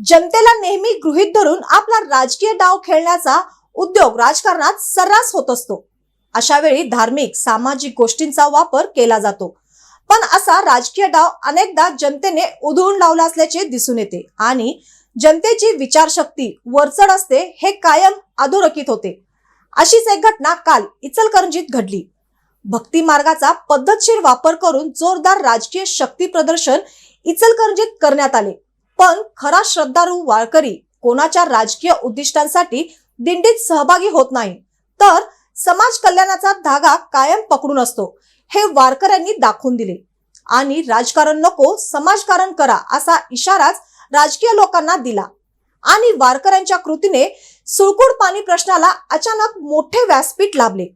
जनतेला नेहमी गृहीत धरून आपला राजकीय डाव खेळण्याचा उद्योग राजकारणात सर्रास होत असतो. अशा वेळी धार्मिक सामाजिक गोष्टींचा वापर केला जातो. पण असा राजकीय डाव अनेकदा जनतेने उधळून लावला असल्याचे दिसून येते आणि जनतेची विचारशक्ती वरचढ असते हे कायम अधोरेखित होते. अशीच एक घटना काल इचलकरंजीत घडली. भक्ती मार्गाचा पद्धतशीर वापर करून जोरदार राजकीय शक्ती प्रदर्शन इचलकरंजीत करण्यात आले. पण खरा श्रद्धाळू वारकरी कोणाच्या राजकीय उद्दिष्टांसाठी दिंडीत सहभागी होत नाही. तर समाज कल्याणाचा धागा कायम पकडून असतो हे वारकऱ्यांनी दाखवून दिले. आणि राजकारण नको समाजकारण करा असा इशाराच राजकीय लोकांना दिला. आणि वारकऱ्यांच्या कृतीने सुळकुड पाणी प्रश्नाला अचानक मोठे व्यासपीठ लाभले.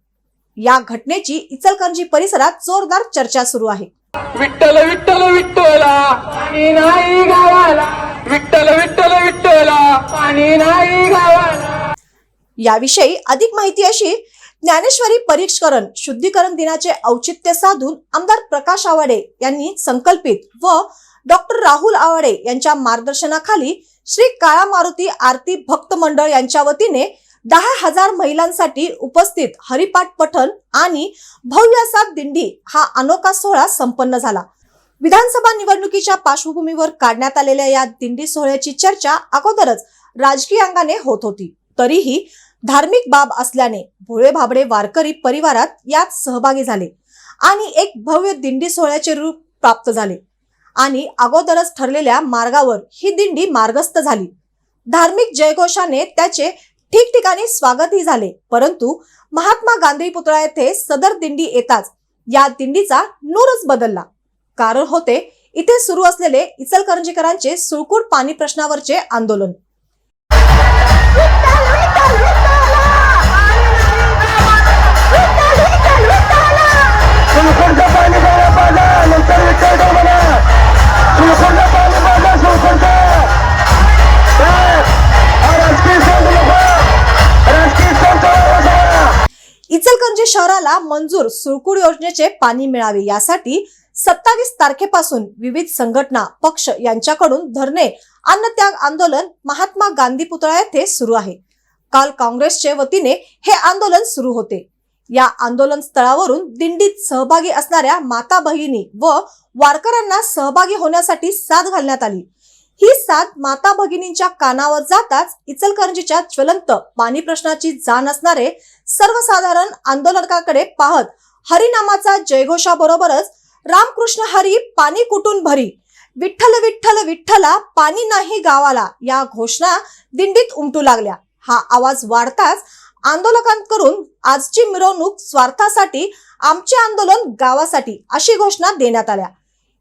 या घटनेची इचलकरंजी परिसरात जोरदार चर्चा सुरू आहे. विठ्ठल विठ्ठल विठ्ठला. पाणी नाही गावाला. विठ्ठल विठ्ठल विठ्ठला. पाणी नाही गावाला. याविषयी अधिक माहिती अशी ज्ञानेश्वरी परीक्षकरण शुद्धीकरण दिनाचे औचित्य साधून आमदार प्रकाश आवाडे यांनी संकल्पित व डॉक्टर राहुल आवाडे यांच्या मार्गदर्शनाखाली श्री काळा मारुती आरती भक्त मंडळ यांच्या वतीने दहा हजार महिलांसाठी उपस्थित हरिपाठ पठण आणि भव्य असा दिंडी हा अनोखा सोहळा संपन्न झाला. विधानसभा निवडणुकीच्या पार्श्वभूमीवर काढण्यात आलेल्या या दिंडी सोहळ्याची चर्चा अगोदरच राजकीय अंगाने होत होती. तरीही धार्मिक बाब असल्याने भोळे भाबडे वारकरी परिवारात यात सहभागी झाले आणि एक भव्य दिंडी सोहळ्याचे रूप प्राप्त झाले आणि अगोदरच ठरलेल्या मार्गावर ही दिंडी मार्गस्थ झाली. धार्मिक जयघोषाने त्याचे ठिकठिकाणी स्वागतही झाले. परंतु महात्मा गांधी पुतळा येथे सदर दिंडी येताच या दिंडीचा नूरच बदलला. कारण होते इथे सुरू असलेले इचलकरंजीकरांचे सुळकूट पाणी प्रश्नावरचे आंदोलन. इचलकरंजी शहराला मंजूर सुळकूड योजनेचे पाणी मिळावे यासाठी सत्तावीस तारखेपासून विविध संघटना पक्ष यांच्याकडून धरणे अन्नत्याग आंदोलन महात्मा गांधी पुतळा येथे सुरू आहे. काल काँग्रेसच्या वतीने हे आंदोलन सुरू होते. या आंदोलन स्थळावरून दिंडीत सहभागी असणाऱ्या माता बहिणी व वारकऱ्यांना सहभागी होण्यासाठी साथ घालण्यात आली. ही साथ माता भगिनींच्या कानावर जाताच इचलकरंजीच्या ज्वलंत पाणी प्रश्नाची जाण असणारे सर्वसाधारण आंदोलकाकडे पाहत हरिनामाचा जयघोषाबरोबरच रामकृष्ण हरी पाणी कुटून भरी? विठ्ठल विठ्ठल विठ्ठला पाणी नाही गावाला या घोषणा दिंडीत उमटू लागल्या. हा आवाज वाढताच आंदोलकांकडून आजची मिरवणूक स्वार्थासाठी आमचे आंदोलन गावासाठी अशी घोषणा देण्यात आल्या.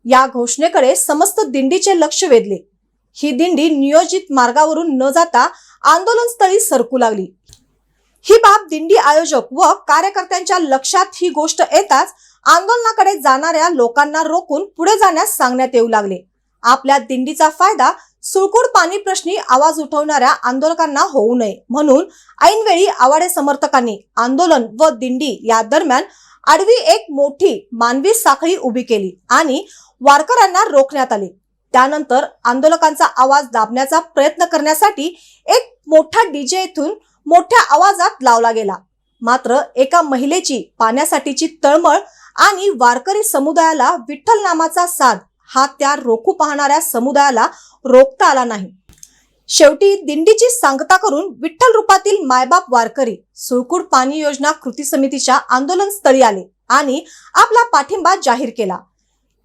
या घोषणेकडे समस्त दिंडीचे लक्ष वेधले. ही दिंडी नियोजित मार्गावरून न जाता आंदोलनस्थळी सरकू लागली. ही बाब दिंडी आयोजक व कार्यकर्त्यांच्या लक्षात ही गोष्ट येताच आंदोलनाकडे जाणाऱ्या लोकांना रोखून पुढे जाण्यास सांगण्यात येऊ लागले. आपल्या दिंडीचा फायदा सुळकूड पाणी प्रश्नी आवाज उठवणाऱ्या आंदोलकांना होऊ नये म्हणून ऐनवेळी आवाडे समर्थकांनी आंदोलन व दिंडी या दरम्यान आडवी एक मोठी मानवी साखळी उभी केली आणि वारकऱ्यांना रोखण्यात आले. त्यानंतर आंदोलकांचा आवाज दाबण्याचा प्रयत्न करण्यासाठी एक मोठा डीजे येथून मोठ्या आवाजात लावला गेला. मात्र एका महिलेची पाण्यासाठीची तळमळ आणि वारकरी समुदायाला विठ्ठल नामाचा साद हा त्या रोखू पाहणाऱ्या समुदायाला रोखता आला नाही. शेवटी दिंडीची सांगता करून विठ्ठल रूपातील मायबाप वारकरी सुळकूड पाणी योजना कृती समितीच्या आंदोलन स्थळी आले आणि आपला पाठिंबा जाहीर केला.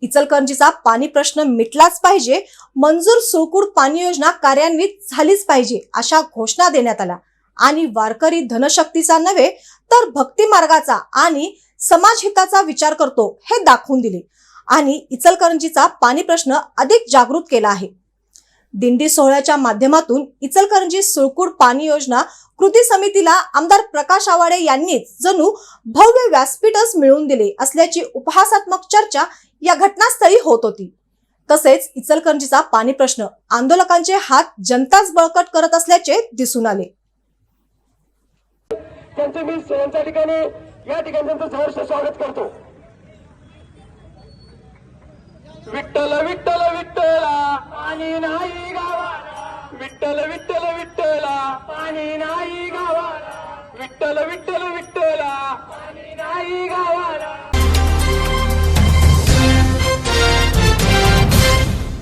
इचलकरंजीचा पाणी प्रश्न मिटलाच पाहिजे. मंजूर सुळकूड पाणी योजना कार्यान्वित झालीच पाहिजे अशा घोषणा देण्यात आल्या. आणि वारकरी धनशक्तीचा नव्हे तर भक्ती मार्गाचा आणि समाजहिताचा विचार करतो हे दाखवून दिले. आणि इचलकरंजीचा पाणी प्रश्न अधिक जागृत केला आहे. दिंडी सोहळ्याच्या माध्यमातून इचलकरंजी सुळकूड पाणी योजना कृती समितीला आमदार प्रकाश आवाडे यांनीच जणू भव्य व्यासपीठच मिळवून दिले असल्याची उपहासात्मक चर्चा या घटनास्थळी होत होती. तसेच इचलकरंजीचा पाणी प्रश्न आंदोलकांचे हात जनताच बळकट करत असल्याचे दिसून आले. त्यांचं मी सरांच्या ठिकाणी या ठिकाणी त्यांचं सहर्ष स्वागत करतो. विठ्ठल विठ्ठल विठ्ठला. पाणी नाही गावाला. विठ्ठल विठ्ठल विठ्ठला. पाणी नाही गावाला. विठ्ठल विठ्ठल